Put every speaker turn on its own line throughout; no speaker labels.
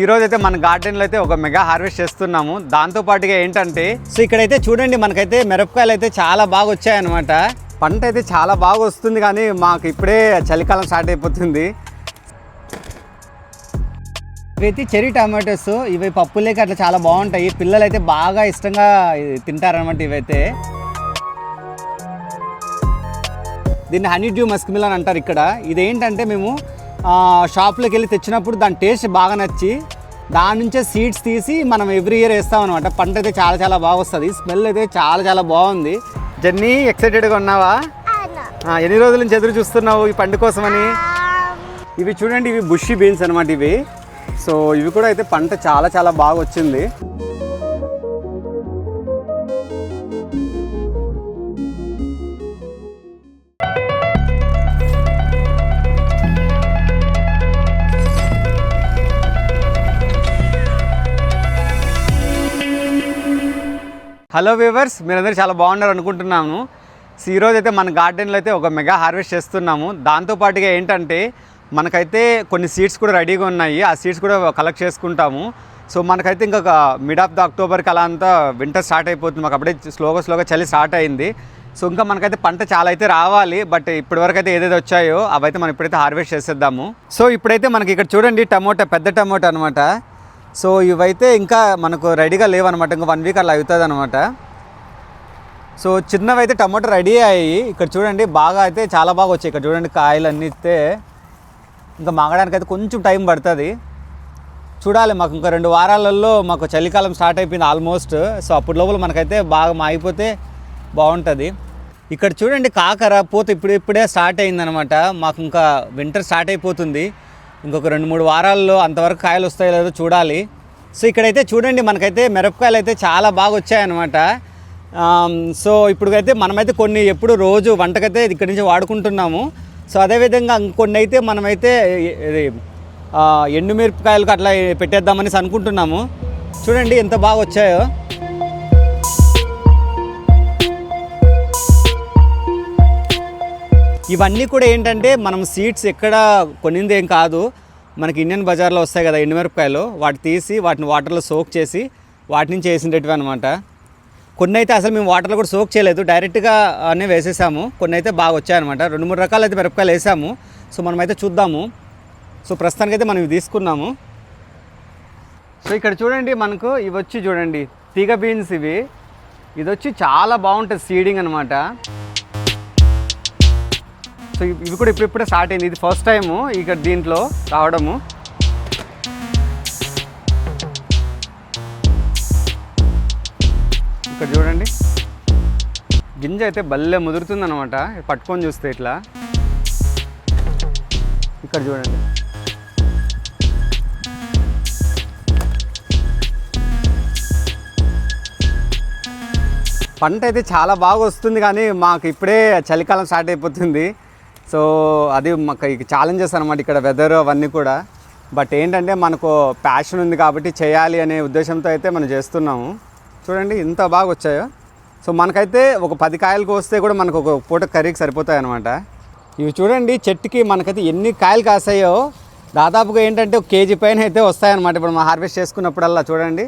ఈరోజు ఈ అయితే మన గార్డెన్లో అయితే ఒక మెగా హార్వెస్ట్ చేస్తున్నాము. దాంతో పాటుగా ఏంటంటే సో ఇక్కడైతే చూడండి మనకైతే మిరపకాయలు అయితే చాలా బాగా వచ్చాయన్నమాట. పంట అయితే చాలా బాగా వస్తుంది కానీ మాకు ఇప్పుడే చలికాలం స్టార్ట్ అయిపోతుంది. ఇవైతే చెరీ టమాటోస్ ఇవి పప్పులేక అట్లా చాలా బాగుంటాయి. పిల్లలు అయితే బాగా ఇష్టంగా తింటారనమాట ఇవైతే. దీన్ని హనీ డ్యూ మస్క్ మిల్ అని అంటారు ఇక్కడ. ఇదేంటంటే మేము షాప్లోకి వెళ్ళి తెచ్చినప్పుడు దాని టేస్ట్ బాగా నచ్చి దాని నుంచే సీడ్స్ తీసి మనం ఎవ్రీ ఇయర్ వేస్తాం అనమాట పంట అయితే చాలా చాలా బాగా వస్తుంది. స్మెల్ అయితే చాలా చాలా బాగుంది. జర్నీ ఎక్సైటెడ్గా ఉన్నావా? ఎన్ని రోజుల నుంచి ఎదురు చూస్తున్నావు ఈ పండు కోసమని? ఇవి చూడండి ఇవి బుషి బీన్స్ అనమాట ఇవి. సో ఇవి కూడా అయితే పంట చాలా చాలా బాగా వచ్చింది. హలో వ్యూవర్స్ మీరందరూ చాలా బాగున్నారు అనుకుంటున్నాను. సో ఈరోజు అయితే మన గార్డెన్లో అయితే ఒక మెగా హార్వెస్ట్ చేస్తున్నాము. దాంతో పాటుగా ఏంటంటే మనకైతే కొన్ని సీడ్స్ కూడా రెడీగా ఉన్నాయి. ఆ సీడ్స్ కూడా కలెక్ట్ చేసుకుంటాము. సో మనకైతే ఇంకొక మిడ్ ఆఫ్ ద అక్టోబర్కి అలా అంతా వింటర్ స్టార్ట్ అయిపోతుంది. మాకు అప్పుడే స్లోగా స్లోగా చలి స్టార్ట్ అయింది. సో ఇంకా మనకైతే పంట చాలా అయితే రావాలి. బట్ ఇప్పటివరకు అయితే ఏదైతే వచ్చాయో అవైతే మనం ఇప్పుడైతే హార్వెస్ట్ చేసేద్దాము. సో ఇప్పుడైతే మనకి ఇక్కడ చూడండి టమోటా పెద్ద టమోటా అనమాట సో ఇవైతే ఇంకా మనకు రెడీగా లేవన్నమాట ఇంకా వన్ వీక్ అలా అవుతుంది అనమాట సో చిన్నవి అయితే టమాటో రెడీ అయ్యి ఇక్కడ చూడండి బాగా అయితే చాలా బాగా వచ్చాయి. ఇక్కడ చూడండి కాయలు అన్నీ ఇస్తే ఇంకా మాగడానికి అయితే కొంచెం టైం పడుతుంది. చూడాలి మాకు ఇంకా రెండు వారాలలో మాకు చలికాలం స్టార్ట్ అయిపోయింది ఆల్మోస్ట్. సో అప్పుడు లోపల మనకైతే బాగా మాగిపోతే బాగుంటుంది. ఇక్కడ చూడండి కాకర పోతే ఇప్పుడు ఇప్పుడే స్టార్ట్ అయిందనమాట మాకు ఇంకా వింటర్ స్టార్ట్ అయిపోతుంది. ఇంకొక రెండు మూడు వారాల్లో అంతవరకు కాయలు వస్తాయో లేదో చూడాలి. సో ఇక్కడైతే చూడండి మనకైతే మిరపకాయలు అయితే చాలా బాగా వచ్చాయన్నమాట. సో ఇప్పుడైతే మనమైతే కొన్ని ఎప్పుడు రోజు వంటకైతే ఇక్కడి నుంచి వాడుకుంటున్నాము. సో అదేవిధంగా కొన్ని అయితే మనమైతే ఇది ఎండుమిరపకాయలకు అట్లా పెట్టేద్దామనేసి అనుకుంటున్నాము. చూడండి ఎంత బాగా వచ్చాయో. ఇవన్నీ కూడా ఏంటంటే మనం సీడ్స్ ఎక్కడ కొనింది ఏం కాదు. మనకి ఇండియన్ బజార్లో వస్తాయి కదా ఎండుమిరపకాయలు. వాటి తీసి వాటిని వాటర్లో సోక్ చేసి వాటి నుంచి వేసినట్టువి అనమాట కొన్ని అయితే అసలు మేము వాటర్లో కూడా సోక్ చేయలేదు. డైరెక్ట్గా అనే వేసేసాము. కొన్ని అయితే బాగా వచ్చాయన్నమాట రెండు మూడు రకాలు అయితే మిరపకాయలు వేసాము. సో మనమైతే చూద్దాము. సో ప్రస్తుతానికైతే మనం ఇవి తీసుకున్నాము. సో ఇక్కడ చూడండి మనకు ఇవి వచ్చి చూడండి. తీగ బీన్స్ ఇవి. ఇది వచ్చి చాలా బాగుంటుంది సీడింగ్ అనమాట సో ఇవి కూడా ఇప్పుడిప్పుడే స్టార్ట్ అయింది. ఇది ఫస్ట్ టైము ఇక్కడ దీంట్లో రావడము. ఇక్కడ చూడండి. గింజ అయితే భలే ముదురుతుంది అనమాట పట్టుకొని చూస్తే ఇట్లా. ఇక్కడ చూడండి. పంట అయితే చాలా బాగా వస్తుంది కానీ మాకు ఇప్పుడే చలికాలం స్టార్ట్ అయిపోతుంది. సో అది మాకు ఛాలెంజెస్ అనమాట ఇక్కడ వెదర్ అవన్నీ కూడా. బట్ ఏంటంటే మనకు ప్యాషన్ ఉంది కాబట్టి చేయాలి అనే ఉద్దేశంతో అయితే మనం చేస్తున్నాము. చూడండి ఇంత బాగా వచ్చాయో. సో మనకైతే ఒక పది కాయలకు వస్తే కూడా మనకు ఒక పూట కర్రీకి సరిపోతాయి అనమాట ఇవి చూడండి చెట్టుకి మనకైతే ఎన్ని కాయలు కాసాయో. దాదాపుగా ఏంటంటే ఒక కేజీ పైన అయితే వస్తాయన్నమాట. ఇప్పుడు మనం హార్వెస్ట్ చేసుకున్నప్పుడల్లా చూడండి.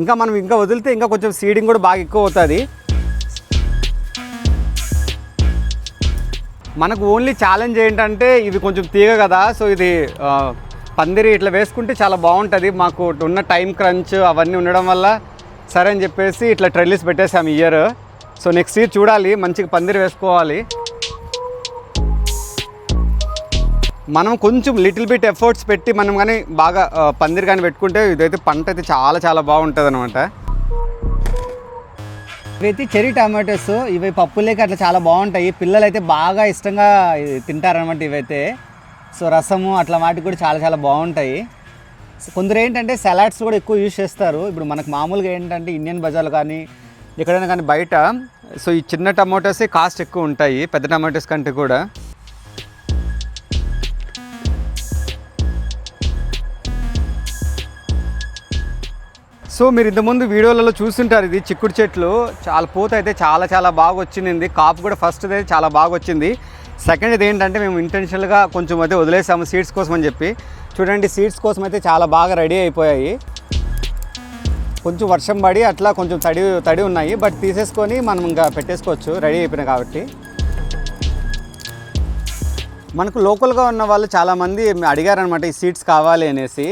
ఇంకా మనం ఇంకా వదిలితే ఇంకా కొంచెం సీడింగ్ కూడా బాగా ఎక్కువ అవుతుంది. మనకు ఓన్లీ ఛాలెంజ్ ఏంటంటే ఇవి కొంచెం తీగ కదా సో ఇది పందిరి ఇట్లా వేసుకుంటే చాలా బాగుంటుంది. మాకు ఉన్న టైం క్రంచ్ అవన్నీ ఉండడం వల్ల సరే అని చెప్పేసి ఇట్లా ట్రెల్లిస్ పెట్టేసాం ఇయర్ సో నెక్స్ట్ ఇయర్ చూడాలి మంచిగా పందిరి వేసుకోవాలి. మనం కొంచెం లిటిల్ బిట్ ఎఫర్ట్స్ పెట్టి మనం కానీ బాగా పందిరి కానీ పెట్టుకుంటే ఇదైతే పంట అయితే చాలా చాలా బాగుంటుంది అనమాట ప్రతి చెరీ టమాటోస్ ఇవి పప్పులేకి అట్లా చాలా బాగుంటాయి. పిల్లలు అయితే బాగా ఇష్టంగా తింటారనమాట ఇవైతే. సో రసము అట్లా వాటికి కూడా చాలా చాలా బాగుంటాయి. కొందరు ఏంటంటే సలాడ్స్ కూడా ఎక్కువ యూజ్ చేస్తారు. ఇప్పుడు మనకు మామూలుగా ఏంటంటే ఇండియన్ బజార్లు కానీ ఎక్కడైనా కానీ బయట సో ఈ చిన్న టమాటోసే కాస్ట్ ఎక్కువ ఉంటాయి. పెద్ద టమాటోస్ కంటే కూడా. సో మీరు ఇంతకుముందు వీడియోలలో చూస్తుంటారు ఇది చిక్కుడు చెట్లు. చాలా పూత అయితే చాలా చాలా బాగా వచ్చింది. కాపు కూడా ఫస్ట్ అయితే చాలా బాగా వచ్చింది. సెకండ్ ఇది ఏంటంటే మేము ఇంటెన్షనల్గా కొంచెం అయితే వదిలేసాము సీడ్స్ కోసం అని చెప్పి. చూడండి సీడ్స్ కోసం అయితే చాలా బాగా రెడీ అయిపోయాయి. కొంచెం వర్షం పడి అట్లా కొంచెం తడి తడి ఉన్నాయి. బట్ తీసేసుకొని మనం ఇంకా పెట్టేసుకోవచ్చు. రెడీ అయిపోయినాయి కాబట్టి. మనకు లోకల్గా ఉన్న వాళ్ళు చాలామంది అడిగారనమాట ఈ సీడ్స్ కావాలి అనేసి.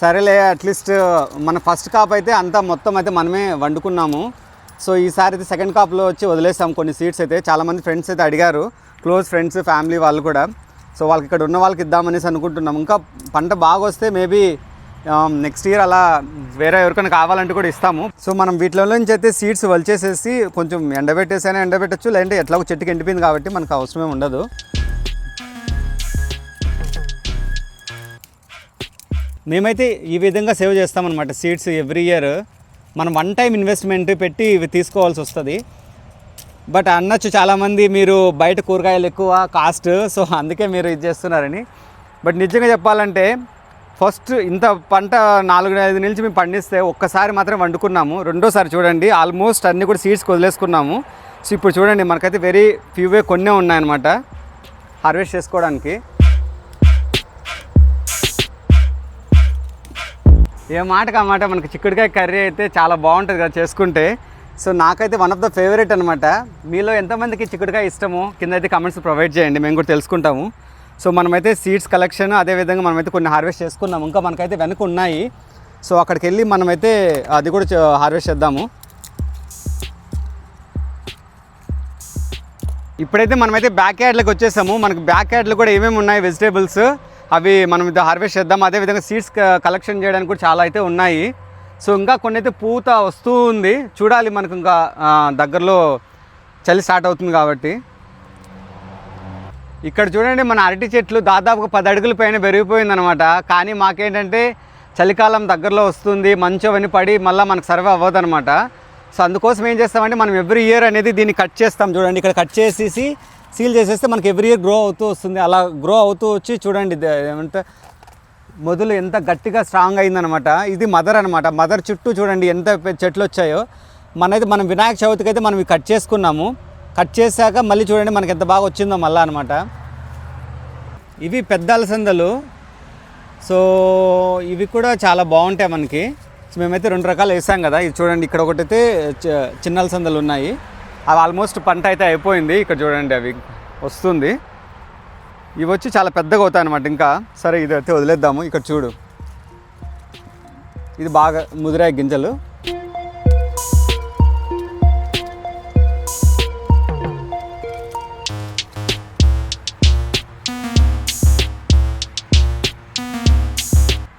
సరేలే అట్లీస్ట్ uh, మన ఫస్ట్ కాప్ అయితే అంతా మొత్తం అయితే మనమే వండుకున్నాము. సో ఈసారి అయితే సెకండ్ కాప్లో వచ్చి వదిలేసాం కొన్ని సీట్స్ అయితే. చాలామంది ఫ్రెండ్స్ అయితే అడిగారు. క్లోజ్ ఫ్రెండ్స్ ఫ్యామిలీ వాళ్ళు కూడా. సో వాళ్ళకి ఇక్కడ ఉన్న వాళ్ళకి ఇద్దామనేసి అనుకుంటున్నాం. ఇంకా పంట బాగా వస్తే మేబీ నెక్స్ట్ ఇయర్ అలా వేరే ఎవరికైనా కావాలంటే కూడా ఇస్తాము. సో మనం వీటిలో నుంచి అయితే సీడ్స్ వలిచేసేసి కొంచెం ఎండబెట్టేసైనా ఎండబెట్టచ్చు. లేదంటే ఎట్లాగో చెట్టుకి ఎండిపోయింది కాబట్టి మనకు అవసరమే ఉండదు. మేమైతే ఈ విధంగా సేవ్ చేస్తామన్నమాట. సీడ్స్ ఎవ్రీ ఇయర్ మనం వన్ టైం ఇన్వెస్ట్మెంట్ పెట్టి ఇవి తీసుకోవాల్సి వస్తుంది. బట్ అనొచ్చు చాలామంది మీరు బయట కూరగాయలు ఎక్కువ కాస్ట్ సో అందుకే మీరు ఇది చేస్తున్నారని. బట్ నిజంగా చెప్పాలంటే ఫస్ట్ ఇంత పంట నాలుగు ఐదు నుంచి మేము పండిస్తే ఒక్కసారి మాత్రం వండుకున్నాము. రెండోసారి చూడండి ఆల్మోస్ట్ అన్నీ కూడా సీడ్స్ వదిలేసుకున్నాము. సో ఇప్పుడు చూడండి మనకైతే వెరీ ఫ్యూవే కొన్నే ఉన్నాయన్నమాట. హార్వెస్ట్ చేసుకోవడానికి. ఏ మాటకు ఆ మాట మనకి చిక్కుడుకాయ కర్రీ అయితే చాలా బాగుంటుంది కదా చేసుకుంటే. సో నాకైతే వన్ ఆఫ్ ద ఫేవరెట్ అనమాట మీలో ఎంతమందికి చిక్కుడుకాయ ఇష్టమో కింద అయితే కమెంట్స్ ప్రొవైడ్ చేయండి మేము కూడా తెలుసుకుంటాము. సో మనమైతే సీడ్స్ కలెక్షన్ అదేవిధంగా మనమైతే కొన్ని హార్వెస్ట్ చేసుకున్నాము. ఇంకా మనకైతే వెనక ఉన్నాయి. సో అక్కడికి వెళ్ళి మనమైతే అది కూడా హార్వెస్ట్ చేద్దాము. ఇప్పుడైతే మనమైతే బ్యాక్ యార్డ్లోకి వచ్చేసాము. మనకి బ్యాక్ యార్డ్లో కూడా ఏమేమి ఉన్నాయి? వెజిటేబుల్స్ అవి మనం ఇది హార్వెస్ట్ చేద్దాం. అదేవిధంగా సీడ్స్ కలెక్షన్ చేయడానికి కూడా చాలా అయితే ఉన్నాయి. సో ఇంకా కొన్ని అయితే పూత వస్తూ ఉంది చూడాలి మనకు ఇంకా దగ్గరలో చలి స్టార్ట్ అవుతుంది కాబట్టి. ఇక్కడ చూడండి మన అరటి చెట్లు దాదాపుగా పది అడుగుల పైన పెరిగిపోయిందనమాట. కానీ మాకేంటంటే చలికాలం దగ్గరలో వస్తుంది మంచు అవన్నీ పడి మళ్ళీ మనకు సర్వే అవ్వదు అనమాట సో అందుకోసం ఏం చేస్తామంటే మనం ఎవ్రీ ఇయర్ అనేది దీన్ని కట్ చేస్తాం. చూడండి ఇక్కడ కట్ చేసేసి సీల్ చేసేస్తే మనకి ఎవ్రీ ఇయర్ గ్రో అవుతూ వస్తుంది. అలా గ్రో అవుతూ వచ్చి చూడండి ఏమంటే మొదలు ఎంత గట్టిగా స్ట్రాంగ్ అయిందనమాట ఇది మదర్ అనమాట మదర్ చుట్టూ చూడండి ఎంత చెట్లు వచ్చాయో. మనైతే మనం వినాయక చవితికి అయితే మనం ఇవి కట్ చేసుకున్నాము. కట్ చేశాక మళ్ళీ చూడండి మనకి ఎంత బాగా వచ్చిందో మళ్ళీ అనమాట ఇవి పెద్ద అలసందలు. సో ఇవి కూడా చాలా బాగుంటాయి మనకి. మేమైతే రెండు రకాలు వేసాం కదా. ఇది చూడండి ఇక్కడ ఒకటైతే అయితే చిన్న అలసందలు ఉన్నాయి. అవి ఆల్మోస్ట్ పంట అయితే అయిపోయింది. ఇక్కడ చూడండి అవి వస్తుంది. ఇవి వచ్చి చాలా పెద్దగా అవుతాయి అనమాట ఇంకా. సరే ఇది అయితే వదిలేద్దాము. ఇక్కడ చూడు. ఇది బాగా ముదిరాయి గింజలు.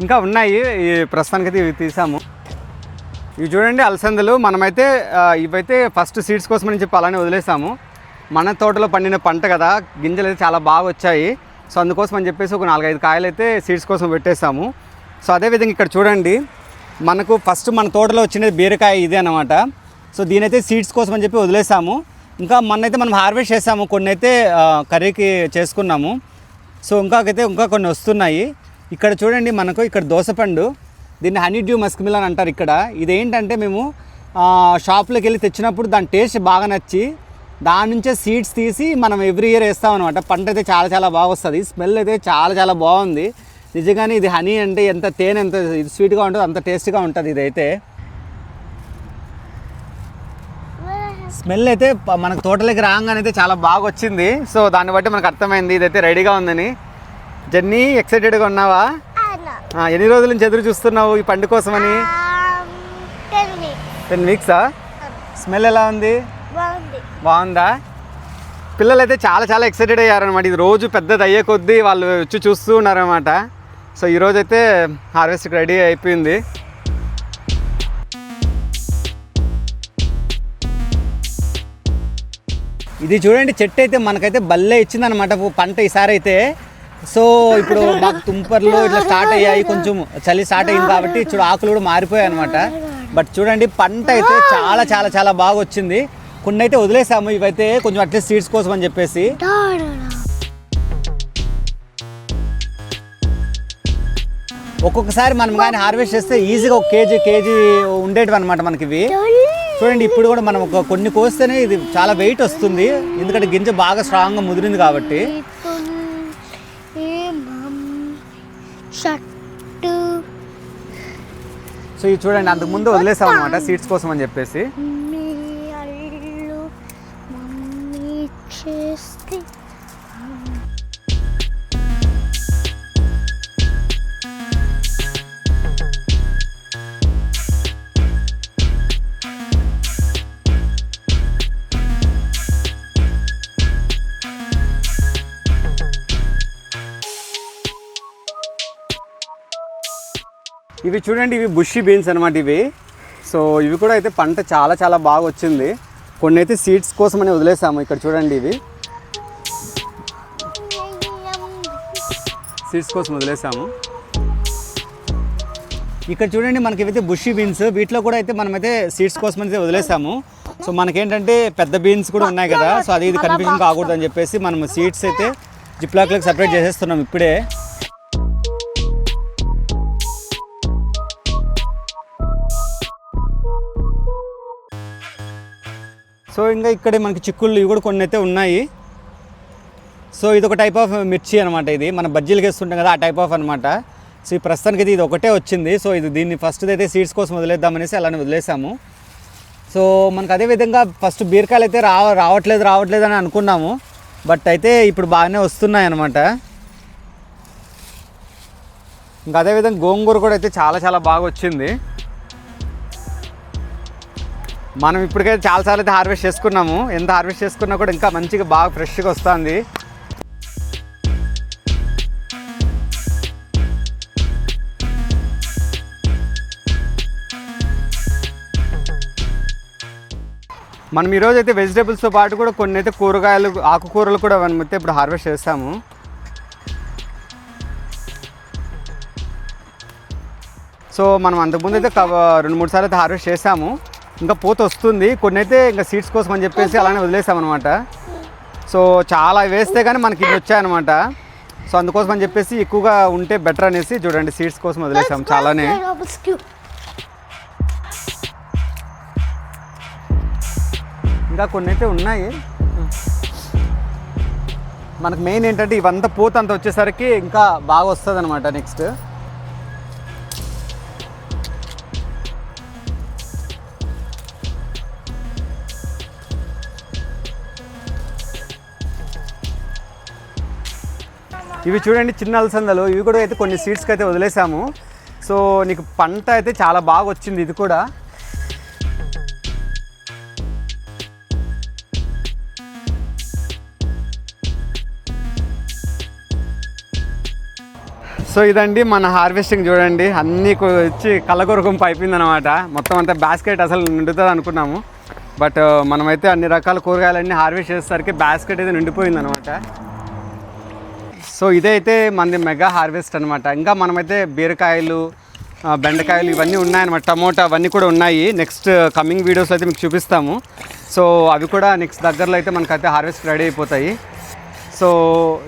ఇంకా ఉన్నాయి. ఈ ప్రస్తుతానికి అయితే ఇవి తీసాము. ఇవి చూడండి అలసందలు. మనమైతే ఇవైతే ఫస్ట్ సీడ్స్ కోసం అని చెప్పి అలానే వదిలేసాము. మన తోటలో పండిన పంట కదా గింజలు అయితే చాలా బాగా వచ్చాయి. సో అందుకోసం అని చెప్పేసి ఒక నాలుగైదు కాయలు అయితే సీడ్స్ కోసం పెట్టేసాము. సో అదేవిధంగా ఇక్కడ చూడండి. మనకు ఫస్ట్ మన తోటలో వచ్చినది బీరకాయ ఇదే అనమాట సో దీనైతే సీడ్స్ కోసం అని చెప్పి వదిలేసాము. ఇంకా మొన్నైతే మనం హార్వెస్ట్ చేసాము. కొన్ని అయితే కర్రీకి చేసుకున్నాము. సో ఇంకాకైతే ఇంకా కొన్ని వస్తున్నాయి. ఇక్కడ చూడండి మనకు ఇక్కడ దోసపండు. దీన్ని హనీ డ్యూ మస్క్ మిల్ అని అంటారు ఇక్కడ. ఇదేంటంటే మేము షాప్లోకి వెళ్ళి తెచ్చినప్పుడు దాని టేస్ట్ బాగా నచ్చి దాని నుంచే సీడ్స్ తీసి మనం ఎవ్రీ ఇయర్ వేస్తాం అనమాట పంట అయితే చాలా చాలా బాగా వస్తుంది. స్మెల్ అయితే చాలా చాలా బాగుంది. నిజంగానే ఇది హనీ అంటే ఎంత తేనె ఎంత స్వీట్గా ఉంటుందో అంత టేస్ట్గా ఉంటుంది ఇదైతే. స్మెల్ అయితే మనకు తోటలోకి రాగానే అయితే చాలా బాగా వచ్చింది. సో దాన్ని బట్టి మనకు అర్థమైంది. ఇదైతే రెడీగా ఉందని. జర్నీ ఎక్సైటెడ్గా ఉన్నావా? ఎన్ని రోజుల నుంచి ఎదురు చూస్తున్నావు ఈ పండు కోసమని. టెన్ వీక్సా స్మెల్ ఎలా ఉంది?
బాగుంది.
బాగుందా? పిల్లలు అయితే చాలా చాలా ఎక్సైటెడ్ అయ్యారనమాట ఇది రోజు పెద్దది అయ్యే కొద్దీ వాళ్ళు వచ్చి చూస్తూ ఉన్నారనమాట సో ఈరోజు అయితే హార్వెస్ట్ రెడీ అయిపోయింది. ఇది చూడండి చెట్టు అయితే మనకైతే బల్లే ఇచ్చిందనమాట పంట ఈసారి అయితే సో ఇప్పుడు మాకు తుంపర్లు ఇట్లా స్టార్ట్ అయ్యాయి. కొంచెం చలి స్టార్ట్ అయింది కాబట్టి చూడు ఆకులు కూడా మారిపోయాయి అనమాట బట్ చూడండి పంట అయితే చాలా చాలా చాలా బాగా వచ్చింది. కొన్ని అయితే వదిలేసాము. ఇవైతే కొంచెం అట్లీస్ట్ సీడ్స్ కోసం అని చెప్పేసి. ఒక్కొక్కసారి మనం కానీ హార్వెస్ట్ చేస్తే ఈజీగా ఒక కేజీ కేజీ ఉండేటివి అనమాట మనకి ఇవి. చూడండి ఇప్పుడు కూడా మనం ఒక కొన్ని కోస్తేనే ఇది చాలా వెయిట్ వస్తుంది. ఎందుకంటే గింజ బాగా స్ట్రాంగ్గా ముదిరింది కాబట్టి. సో ఇవి చూడండి అంతకుముందు వదిలేసాం అనమాట సీట్స్ కోసం అని చెప్పేసి. ఇవి చూడండి ఇవి బుషి బీన్స్ అనమాట ఇవి. సో ఇవి కూడా అయితే పంట చాలా చాలా బాగా వచ్చింది. కొన్ని అయితే సీడ్స్ కోసం అని వదిలేసాము ఇక్కడ చూడండి ఇవి. సీడ్స్ కోసం వదిలేసాము. ఇక్కడ చూడండి మనకి ఇవైతే బుషి బీన్స్ వీటిలో కూడా అయితే మనమైతే సీడ్స్ కోసం అయితే వదిలేసాము. సో మనకేంటంటే పెద్ద బీన్స్ కూడా ఉన్నాయి కదా సో అది ఇది కన్ఫ్యూజన్ కాకూడదు అని చెప్పేసి మనం సీడ్స్ అయితే జిప్లాక్లకు సపరేట్ చేసేస్తున్నాం ఇప్పుడే. సో ఇంకా ఇక్కడ మనకి చిక్కుళ్ళు ఇవి కూడా కొన్ని అయితే ఉన్నాయి. సో ఇది ఒక టైప్ ఆఫ్ మిర్చి అనమాట ఇది. మన బజ్జీలు వేస్తుంటాం కదా ఆ టైప్ ఆఫ్ అనమాట సో ఈ ప్రస్తుతానికి అయితే ఇది ఒకటే వచ్చింది. సో ఇది దీన్ని ఫస్ట్ అయితే సీడ్స్ కోసం వదిలేద్దామనేసి అలానే వదిలేసాము. సో మనకు అదే విధంగా ఫస్ట్ బీరకాయలు అయితే రావ రావట్లేదు రావట్లేదు అని అనుకున్నాము. బట్ అయితే ఇప్పుడు బాగానే వస్తున్నాయి అనమాట ఇంకా అదేవిధంగా గోంగూర కూడా అయితే చాలా చాలా బాగా వచ్చింది. మనం ఇప్పటికైతే చాలాసార్లు అయితే హార్వెస్ట్ చేసుకున్నాము. ఎంత హార్వెస్ట్ చేసుకున్నా కూడా ఇంకా మంచిగా బాగా ఫ్రెష్గా వస్తుంది. మనం ఈరోజు అయితే వెజిటేబుల్స్తో పాటు కూడా కొన్ని అయితే కూరగాయలు ఆకుకూరలు కూడా మనం అయితే ఇప్పుడు హార్వెస్ట్ చేస్తాము. సో మనం అంతకుముందు అయితే రెండు మూడు సార్లు అయితే హార్వెస్ట్ చేసాము. ఇంకా పూత వస్తుంది. కొన్ని అయితే ఇంకా సీడ్స్ కోసం అని చెప్పేసి అలానే వదిలేసాం అనమాట సో చాలా వేస్తే కానీ మనకి ఇన్ని వచ్చాయన్నమాట. సో అందుకోసం అని చెప్పేసి ఎక్కువగా ఉంటే బెటర్ అనేసి చూడండి సీడ్స్ కోసం వదిలేసాం చాలానే. ఇంకా కొన్ని అయితే ఉన్నాయి. మనకు మెయిన్ ఏంటంటే ఇవంతా పూత అంత వచ్చేసరికి ఇంకా బాగా వస్తుంది అనమాట నెక్స్ట్ ఇవి చూడండి చిన్న అలసందలు. ఇవి కూడా అయితే కొన్ని సీడ్స్కి అయితే వదిలేసాము. సో నీకు పంట అయితే చాలా బాగా వచ్చింది ఇది కూడా. సో ఇదండి మన హార్వెస్టింగ్ చూడండి. అన్నీ వచ్చి కళ్ళకొరకం అయిపోయింది అనమాట మొత్తం అంతా బాస్కెట్ అసలు నిండుతుంది అనుకున్నాము. బట్ మనమైతే అన్ని రకాల కూరగాయలన్నీ హార్వెస్ట్ చేసేసరికి బాస్కెట్ అయితే నిండిపోయింది అనమాట సో ఇదైతే మనది మెగా హార్వెస్ట్ అనమాట ఇంకా మనమైతే బీరకాయలు బెండకాయలు ఇవన్నీ ఉన్నాయన్నమాట. టమోటా అవన్నీ కూడా ఉన్నాయి. నెక్స్ట్ కమింగ్ వీడియోస్ అయితే మీకు చూపిస్తాము. సో అవి కూడా నెక్స్ట్ దగ్గరలో అయితే మనకైతే హార్వెస్ట్ రెడీ అయిపోతాయి. సో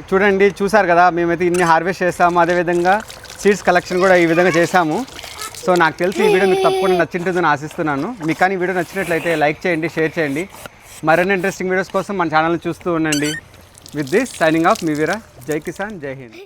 చూడండి చూసారు కదా మేమైతే ఇన్ని హార్వెస్ట్ చేస్తాము అదేవిధంగా సీడ్స్ కలెక్షన్ కూడా ఈ విధంగా చేసాము. సో నాకు తెలిసి ఈ వీడియో మీకు తప్పకుండా నచ్చింటుందని ఆశిస్తున్నాను. మీకు కానీ వీడియో నచ్చినట్లయితే లైక్ చేయండి షేర్ చేయండి. మరిన్ని ఇంట్రెస్టింగ్ వీడియోస్ కోసం మన ఛానల్ని చూస్తూ ఉండండి. విత్ దిస్ సైనింగ్ ఆఫ్ మీ వీరా. जय किसान जय हिंद।